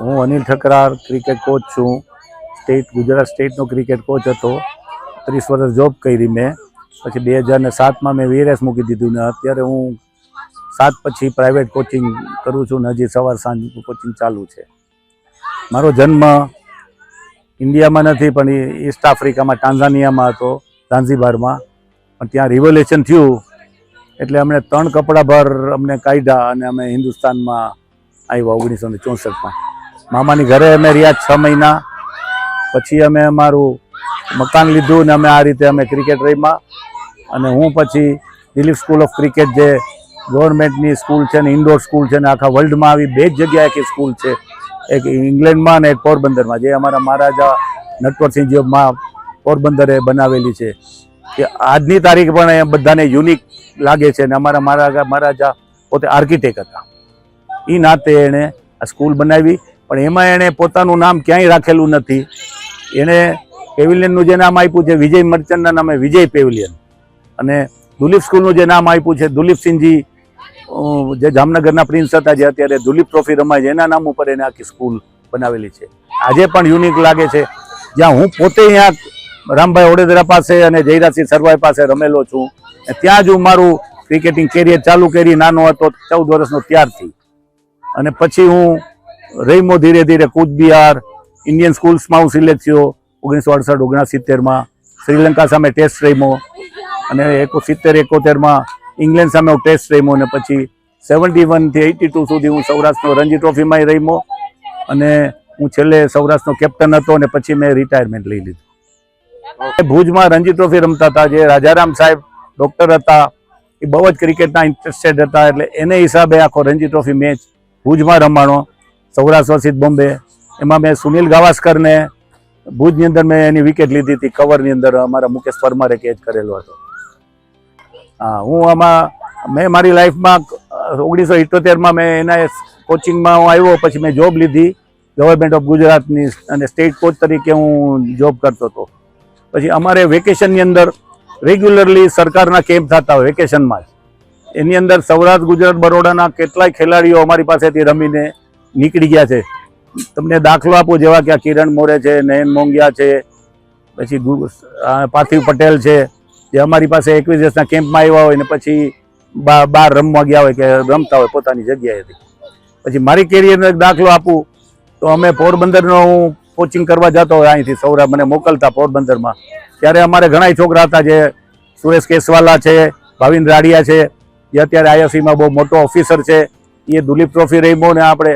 હું Anil Thakrar cricket coach છું. State Gujarat સ્ટેટનો ક્રિકેટ કોચ હતો. ત્રીસ વર્ષ જોબ કરી મેં. પછી બે હજાર ને સાતમાં મેં વીએરએસ મૂકી દીધું ને અત્યારે હું સાત પછી પ્રાઇવેટ કોચિંગ કરું છું ને હજી સવાર સાંજ કોચિંગ ચાલુ છે. મારો જન્મ ઇન્ડિયામાં નથી, પણ ઈસ્ટ આફ્રિકામાં ટાન્ઝાનિયામાં હતો ઝાંઝીબારમાં પણ ત્યાં રિવોલ્યુશન થયું. એટલે અમને ત્રણ કપડા ભર અમને કાઢ્યા અને અમે હિન્દુસ્તાનમાં આવ્યા ઓગણીસો ને ચોસઠમાં. મામાની ઘરે અમે રહ્યા છ મહિના. પછી અમે અમારું મકાન લીધું ને અમે આ રીતે અમે ક્રિકેટ રમ્યા. અને હું પછી દિલીપ સ્કૂલ ઓફ ક્રિકેટ જે ગવર્મેન્ટની સ્કૂલ છે ને ઇન્ડોર સ્કૂલ છે ને આખા વર્લ્ડમાં આવી બે જ જગ્યાએ કે સ્કૂલ છે. એક ઇંગ્લેન્ડમાં ને એક પોરબંદરમાં, જે અમારા મહારાજા નટવરસિંહજીમાં પોરબંદરે બનાવેલી છે. કે આજની તારીખ પણ એ બધાને યુનિક લાગે છે ને અમારા મહારાજા મહારાજા પોતે આર્કિટેક્ટ હતા. એ નાતે એણે આ સ્કૂલ બનાવી પણ એમાં એણે પોતાનું નામ ક્યાંય રાખેલું નથી. એણે પેવિલિયનનું જે નામ આપ્યું છે, વિજય મર્ચન્ટના નામે વિજય પેવિલિયન. અને દુલીપ સ્કૂલનું જે નામ આપ્યું છે દુલીપસિંહજી જે જામનગરના પ્રિન્સ હતા જે અત્યારે દુલીપ ટ્રોફી રમાય છે, એના નામ ઉપર એને આખી સ્કૂલ બનાવેલી છે. આજે પણ યુનિક લાગે છે, જ્યાં હું પોતે અહીંયા રામભાઈ ઓડેદરા પાસે અને જયરાજસિંહ સરવાઈ પાસે રમેલો છું ત્યાં જ હું મારું ક્રિકેટિંગ કેરિયર ચાલુ કરી, નાનો હતો, ચૌદ વર્ષનો ત્યારથી. અને પછી હું રહીમો ધીરે ધીરે કૂચબિહાર ઇન્ડિયન સ્કૂલ્સમાં હું સિલેક્ટ થયો ઓગણીસો અડસઠ ઓગણસિત્તેરમાં શ્રીલંકા સામે ટેસ્ટ રમ્યો અને એકો સિત્તેર એકોતેરમાં ઇંગ્લેન્ડ સામે હું ટેસ્ટ રમ્યો અને પછી સેવન્ટી વનથી એટી ટુ સુધી હું સૌરાષ્ટ્રનો રણજી ટ્રોફીમાં રમ્યો અને હું છેલ્લે સૌરાષ્ટ્રનો કેપ્ટન હતો અને પછી મેં રિટાયરમેન્ટ લઈ લીધું. ભુજમાં રણજી ટ્રોફી રમતા હતા, જે રાજારામ સાહેબ ડૉક્ટર હતા, એ બહુ જ ક્રિકેટના ઇન્ટરેસ્ટેડ હતા, એટલે એને હિસાબે આખો રણજી ટ્રોફી મેચ ભુજમાં રમાણો. સૌરાષ્ટ્ર વર્સિત બોમ્બે. એમાં મેં સુનિલ ગાવાસ્કરને ભુજની અંદર મેં એની વિકેટ લીધી હતી કવરની અંદર અમારા મુકેશ પરમારે કેચ કરેલો હતો. હા, હું આમાં, મેં મારી લાઈફમાં ઓગણીસો ઇઠોતેરમાં મેં એના કોચિંગમાં હું આવ્યો, પછી મેં જોબ લીધી. ગવર્મેન્ટ ઓફ ગુજરાતની અને સ્ટેટ કોચ તરીકે હું જોબ કરતો હતો. પછી અમારે વેકેશનની અંદર રેગ્યુલરલી સરકારના કેમ્પ થતા હોય વેકેશનમાં એની અંદર સૌરાષ્ટ્ર, ગુજરાત, બરોડાના કેટલાય ખેલાડીઓ અમારી પાસેથી રમીને નીકળી ગયા છે. તમને દાખલો આપું જેવા કે આ કિરણ મોરે છે, નયન મોંગિયા છે, પછી પાર્થિવ પટેલ છે, જે અમારી પાસે એકવીસ દિવસના કેમ્પમાં આવ્યા હોય ને પછી બહાર રમવા ગયા હોય કે રમતા હોય પોતાની જગ્યાએથી. પછી મારી કેરિયરનો એક દાખલો આપું. તો અમે પોરબંદરનો હું કોચિંગ કરવા જતો હોય અહીંથી સૌરા, મને મોકલતા પોરબંદરમાં. ત્યારે અમારે ઘણા છોકરા હતા જે સુરેશ કેસવાલા છે, ભાવિન રાડિયા છે, જે અત્યારે આઈએસસીમાં બહુ મોટો ઓફિસર છે. એ દુલીપ ટ્રોફી રમ્યો ને આપણે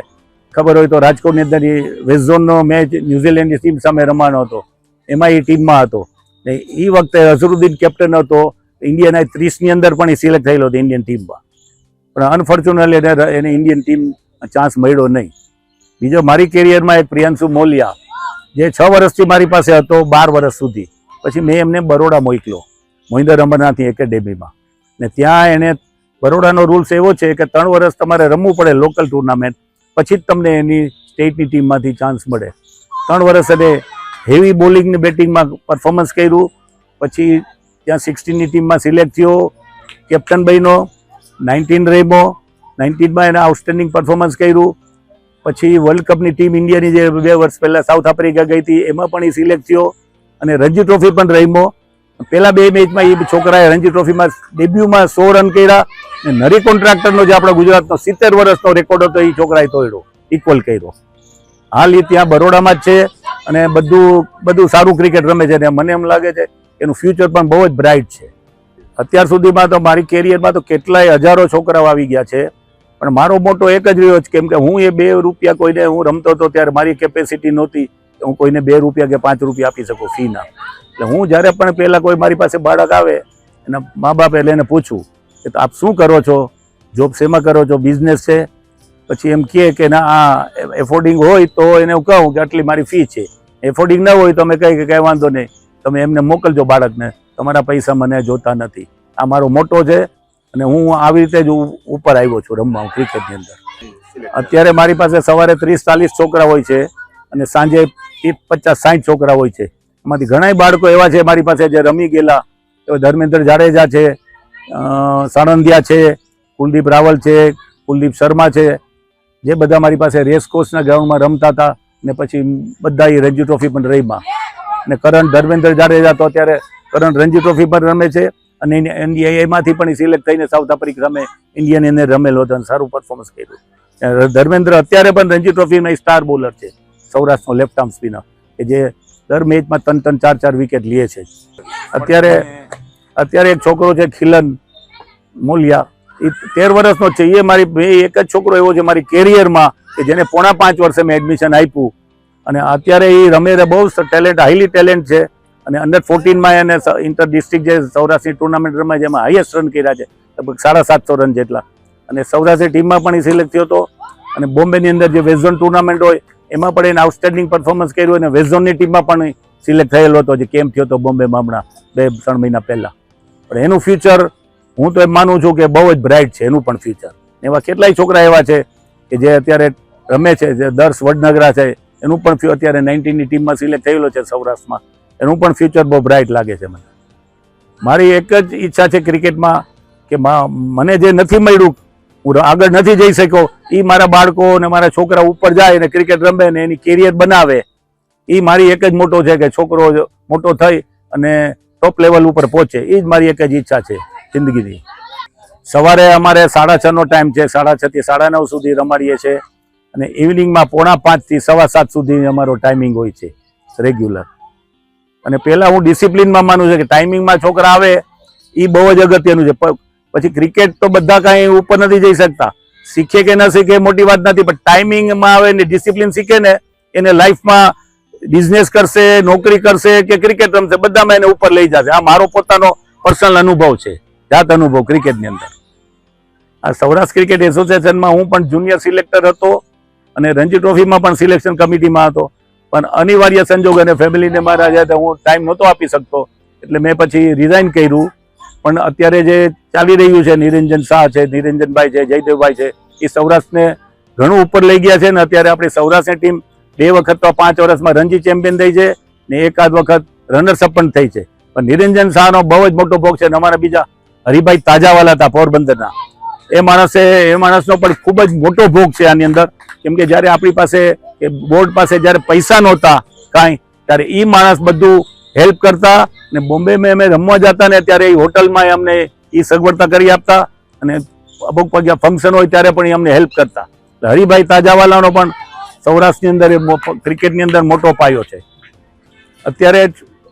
ખબર હોય તો રાજકોટની અંદર એ વેસ્ટ ઝોનનો મેચ ન્યુઝીલેન્ડની ટીમ સામે રમવાનો હતો. એમાં એ ટીમમાં હતો. એ વખતે અઝરુદ્દીન કેપ્ટન હતો. ઇન્ડિયાના ત્રીસની અંદર પણ એ સિલેક્ટ થયેલો હતો ઇન્ડિયન ટીમમાં પણ અનફોર્ચ્યુનેટલી એને એને ઇન્ડિયન ટીમ ચાન્સ મળ્યો નહીં. બીજો મારી કેરિયરમાં એક પ્રિયાંશુ મોલિયા, જે છ વર્ષથી મારી પાસે હતો, બાર વર્ષ સુધી. પછી મેં એમને બરોડા મોકલ્યો, મોહિન્દર અમરનાથની એકેડેમીમાં ને ત્યાં એને બરોડાનો રૂલ્સ એવો છે કે ત્રણ વર્ષ તમારે રમવું પડે લોકલ ટુર્નામેન્ટ પછી જ તમને એની સ્ટેટની ટીમમાંથી ચાન્સ મળે. ત્રણ વર્ષ એને હેવી બોલિંગની બેટિંગમાં પરફોર્મન્સ કર્યું. પછી ત્યાં સિક્સટીનની ટીમમાં સિલેક્ટ થયો. કેપ્ટન બન્યો. નાઇન્ટીન રેમો નાઇન્ટીનમાં એને આઉટસ્ટેન્ડિંગ પરફોર્મન્સ કર્યું. પછી વર્લ્ડ કપની ટીમ ઇન્ડિયાની જે બે વર્ષ પહેલાં સાઉથ આફ્રિકા ગઈ હતી, એમાં પણ એ સિલેક્ટ થયો. અને રણજી ટ્રોફી પણ રમ્યો. પહેલાં બે મેચમાં એ છોકરાએ રણજી ટ્રોફીમાં ડેબ્યુમાં સો રન કર્યા. અને નરી કોન્ટ્રાક્ટરનો જે આપણા ગુજરાતનો સિત્તેર વર્ષનો રેકોર્ડ હતો, એ છોકરાએ તોડ્યો ઇક્વલ કર્યો. હાલ એ ત્યાં બરોડામાં જ છે અને બધું બધું સારું ક્રિકેટ રમે છે અને મને એમ લાગે છે એનું ફ્યુચર પણ બહુ જ બ્રાઇટ છે. અત્યાર સુધીમાં તો મારી કેરિયરમાં તો કેટલાય હજારો છોકરાઓ આવી ગયા છે, પણ મારો મોટો એક જ રહ્યો છે કેમ કે હું એ બે રૂપિયા કોઈને હું રમતો હતો ત્યારે મારી કેપેસિટી નહોતી હું કોઈને બે રૂપિયા કે પાંચ રૂપિયા આપી શકું ફીના એટલે હું જ્યારે પણ પહેલાં કોઈ મારી પાસે બાળક આવે, એના મા બાપ એટલે એને પૂછું કે આપ શું કરો છો? જોબ શેમાં કરો છો? બિઝનેસ છે? પછી એમ કહે કે ના, આ એફોર્ડિંગ હોય તો એને હું કહું કે આટલી મારી ફી છે. એફોર્ડિંગ ન હોય તો અમે કહીએ કે કાંઈ વાંધો નહીં. તમે એમને મોકલજો બાળકને. તમારા પૈસા મને જોતા નથી. આ મારો મોટો છે અને હું આવી રીતે જ ઉપર આવ્યો છું રમવા ક્રિકેટની અંદર. અત્યારે મારી પાસે સવારે ત્રીસ ચાલીસ છોકરા હોય છે અને સાંજે પચાસ સાઠ છોકરા હોય છે. એમાંથી ઘણાય બાળકો એવા છે મારી પાસે જે રમી ગયેલા. એવા ધર્મેન્દ્ર જાડેજા છે સાણંદિયા છે, કુલદીપ રાવલ છે, કુલદીપ શર્મા છે, જે બધા મારી પાસે રેસ કોર્સના ગ્રાઉન્ડમાં રમતા હતા ને પછી બધા એ રણજી ટ્રોફી પણ રહીમાં અને કરણ ધર્મેન્દ્ર જાડેજા તો અત્યારે કરણ રણજી ટ્રોફી પણ રમે છે અને એમાંથી પણ સિલેક્ટ થઈને સાઉથ આફ્રિકા રમે, ઇન્ડિયન એને રમેલો હતો અને સારું પરફોર્મન્સ કર્યું. ધર્મેન્દ્ર અત્યારે પણ રણજી ટ્રોફીમાં સ્ટાર બોલર છે, સૌરાષ્ટ્રનો લેફ્ટ આર્મ સ્પિનર કે જે દર મેચમાં ત્રણ ત્રણ ચાર ચાર વિકેટ લે છે. અત્યારે અત્યારે એક છોકરો છે ખિલન મૂલિયા. એ તેર વર્ષનો છે. એ મારી મેં એક જ છોકરો એવો છે મારી કેરિયરમાં કે જેને પોણા પાંચ વર્ષે મેં એડમિશન આપ્યું. અને અત્યારે એ રમે બહુ ટેલેન્ટ હાઈલી ટેલેન્ટ છે. અને અંડર ફોર્ટીનમાં એને ઇન્ટર ડિસ્ટ્રિક્ટ જે સૌરાષ્ટ્રની ટુર્નામેન્ટ રમાય છે, એમાં હાઈએસ્ટ રન કર્યા છે. લગભગ સાડા સાતસો રન જેટલા. અને સૌરાષ્ટ્ર ટીમમાં પણ એ સિલેક્ટ થયો હતો. અને બોમ્બેની અંદર જે વેઝોન ટુર્નામેન્ટ હોય, એમાં પણ એને આઉટસ્ટેન્ડિંગ પરફોર્મન્સ કર્યું. અને વેઝોનની ઝોનની ટીમમાં પણ સિલેક્ટ થયેલો હતો, જે કેમ્પ થયો હતો બોમ્બેમાં હમણાં, બે, ત્રણ મહિના પહેલા. પણ એનું ફ્યુચર હું તો એમ માનું છું કે બહુ જ બ્રાઇટ છે, એનું પણ ફ્યુચર એવા કેટલાય છોકરા એવા છે કે જે અત્યારે રમે છે, જે દર્શ વડનગરા છે, એનું પણ અત્યારે નાઇન્ટીનની ટીમમાં સિલેક્ટ થયેલો છે સૌરાષ્ટ્રમાં. એનું પણ ફ્યુચર બહુ બ્રાઇટ લાગે છે મને. મારી એક જ ઈચ્છા છે ક્રિકેટમાં કે મને જે નથી મળ્યું, હું આગળ નથી જઈ શક્યો એ મારા બાળકો અને મારા છોકરા ઉપર જાય અને ક્રિકેટ રમે ને એની કેરિયર બનાવે એ મારી એક જ મોટો છે કે છોકરો મોટો થઈ અને ટોપ લેવલ ઉપર પહોંચે એ જ મારી એક જ ઈચ્છા છે જિંદગીની. સવારે અમારે સાડા છ નો ટાઈમ છે, સાડા છ થી સાડા નવ સુધી રમાડીએ છીએ અને ઇવનિંગમાં પોણા પાંચથી સવા સાત સુધી અમારો ટાઈમિંગ હોય છે રેગ્યુલર અને પહેલાં હું ડિસિપ્લિનમાં માનું છું કે ટાઈમિંગમાં છોકરા આવે એ બહુ જ અગત્યનું છે. પછી ક્રિકેટ તો બધા કાંઈ ઉપર નથી જઈ શકતા. શીખે કે ન શીખે મોટી વાત નથી, પણ ટાઈમિંગમાં આવે ને ડિસિપ્લિન શીખે ને, એને લાઈફમાં બિઝનેસ કરશે, નોકરી કરશે કે ક્રિકેટ રમશે, બધામાં એને ઉપર લઈ જશે. આ મારો પોતાનો પર્સનલ અનુભવ છે, જાત અનુભવ ક્રિકેટની અંદર. આ સૌરાષ્ટ્ર ક્રિકેટ એસોસિએશનમાં હું પણ જુનિયર સિલેક્ટર હતો અને રણજી ટ્રોફીમાં પણ સિલેક્શન કમિટીમાં હતો. પણ અનિવાર્ય સંજોગ અને ફેમિલીને મારા જે હું ટાઈમ નહોતો આપી શકતો. એટલે મેં પછી રિઝાઇન કર્યું. પણ અત્યારે જે ચાલી રહ્યું છે, નિરંજન શાહ છે નિરંજનભાઈ છે, જયદેવભાઈ છે, એ સૌરાષ્ટ્રને ઘણું ઉપર લઈ ગયા છે ને અત્યારે આપણી સૌરાષ્ટ્રની ટીમ બે વખત તો પાંચ વર્ષમાં રણજી ચેમ્પિયન થઈ છે ને એકાદ વખત રનર્સઅપ પણ થઈ છે. પણ નિરંજન શાહનો બહુ જ મોટો ભોગ છે અને અમારા બીજા હરિભાઈ તાજાવાલા હતા પોરબંદરના. એ માણસે, એ માણસનો પણ ખૂબ જ મોટો ભોગ છે આની અંદર. કેમ કે જ્યારે આપણી પાસે કે બોર્ડ પાસે જ્યારે પૈસા નહોતા કાંઈ, ત્યારે એ માણસ બધું હેલ્પ કરતા ને બોમ્બેમાં અમે રમવા જતા ને ત્યારે એ હોટલમાં અમને એ સગવડતા કરી આપતા અને અમુક પગ્યા ફંક્શન હોય ત્યારે પણ એ અમને હેલ્પ કરતા. હરિભાઈ તાજાવાલાનો પણ સૌરાષ્ટ્રની અંદર એ ક્રિકેટની અંદર મોટો પાયો છે. અત્યારે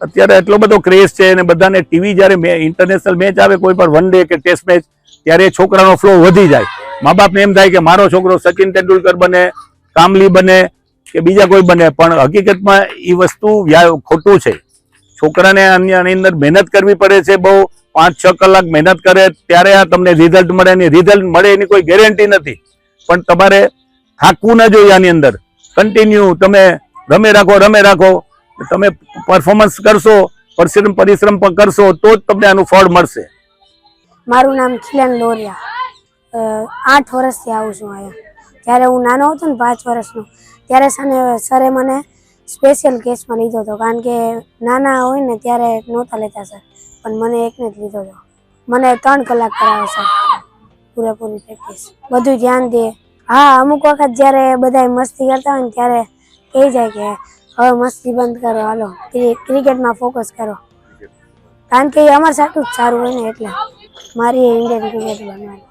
અત્યારે એટલો બધો ક્રેઝ છે અને બધાને ટીવી જ્યારે ઇન્ટરનેશનલ મેચ આવે, કોઈ પણ વન ડે કે ટેસ્ટ મેચ ત્યારે એ છોકરાનો ફ્લો વધી જાય. મા બાપને એમ થાય કે મારો છોકરો સચિન તેંડુલકર બને, કામલી બને કે બીજા કોઈ બને, પણ હકીકતમાં એ વસ્તુ ખોટું છે. છોકરાને અન્ય અંદર મહેનત કરવી પડે છે બહુ. પાંચ, છ કલાક મહેનત કરે, ત્યારે આ તમને રિઝલ્ટ મળે એની રિઝલ્ટ મળે એની કોઈ ગેરંટી નથી. પણ તમારે થાકવું ન જોઈએ આની અંદર. કન્ટિન્યુ તમે રમે રાખો રમે રાખો. તમે પરફોર્મન્સ કરશો, પરિશ્રમ પરિશ્રમ પણ કરશો, તો જ તમને આનું ફળ મળશે. મારું નામ ખિલન લોરિયા. આઠ વર્ષથી આવું છું અહીંયા. જ્યારે હું નાનો હતો ને પાંચ વર્ષનો, ત્યારે સને સરે મને સ્પેશિયલ કેસમાં લીધો હતો. કારણ કે નાના હોય ને ત્યારે નહોતા લેતા સર. પણ મને એકને જ લીધો હતો. મને ત્રણ કલાક કરાવે સર. પૂરેપૂરી પ્રેક્ટિસ બધું ધ્યાન દે. હા અમુક વખત જ્યારે બધા મસ્તી કરતા હોય ને ત્યારે કહી જાય કે હવે મસ્તી બંધ કરો હાલો ક્રિકેટ ક્રિકેટમાં ફોકસ કરો. કારણ કે એ અમારા સાટું જ સારું હોય ને એટલે. મારી ઇન્ડિયન ક્રિકેટ બનવાની.